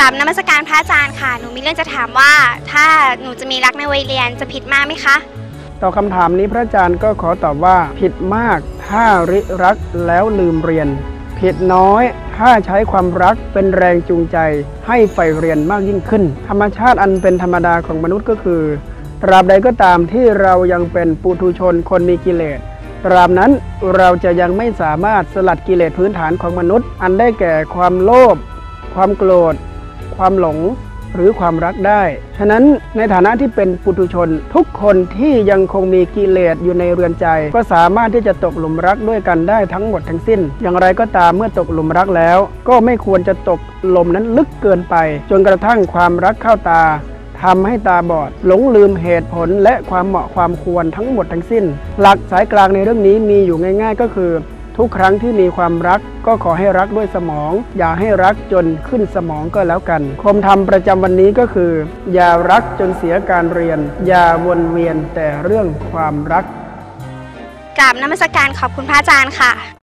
ราบนมัสการพระอาจารย์ค่ะ หนูมีเรื่องจะถามว่า ถ้าหนูจะมีรักในวัยเรียนจะผิดมากไหมคะ ต่อคำถามนี้พระอาจารย์ก็ขอตอบว่าผิดมาก ถ้าริรักแล้วลืมเรียน ผิดน้อย ถ้าใช้ความรักเป็นแรงจูงใจ ให้ใฝ่เรียนมากยิ่งขึ้น ธรรมชาติอันเป็นธรรมดาของมนุษย์ก็คือตราบใดก็ตามที่เรายังเป็นปุถุชนคนมีกิเลสตราบนั้นเราจะยังไม่สามารถสลัดกิเลสพื้นฐานของมนุษย์ อันได้แก่ความโลภความโกรธ ความหลงหรือความรักได้ ฉะนั้นในฐานะที่เป็นปุถุชน ทุกคนที่ยังคงมีกิเลสอยู่ในเรือนใจ ก็สามารถที่จะตกหลุมรักด้วยกันได้ทั้งหมดทั้งสิ้น อย่างไรก็ตามเมื่อตกหลุมรักแล้ว ก็ไม่ควรจะตกหลมนั้นลึกเกินไป จนกระทั่งความรักเข้าตาทำให้ตาบอด หลงลืมเหตุผลและความเหมาะความควรทั้งหมดทั้งสิ้น หลักสายกลางในเรื่องนี้มีอยู่ง่าย ๆ ก็คือ ทุกครั้งที่มีความรักก็ขอให้รักด้วยสมอง อย่าให้รักจนขึ้นสมองก็แล้วกันคมธรรมประจำวันนี้ก็คือ อย่ารักจนเสียการเรียน อย่าวนเวียนแต่เรื่องความรักกราบนมัสการขอบคุณพระอาจารย์ค่ะ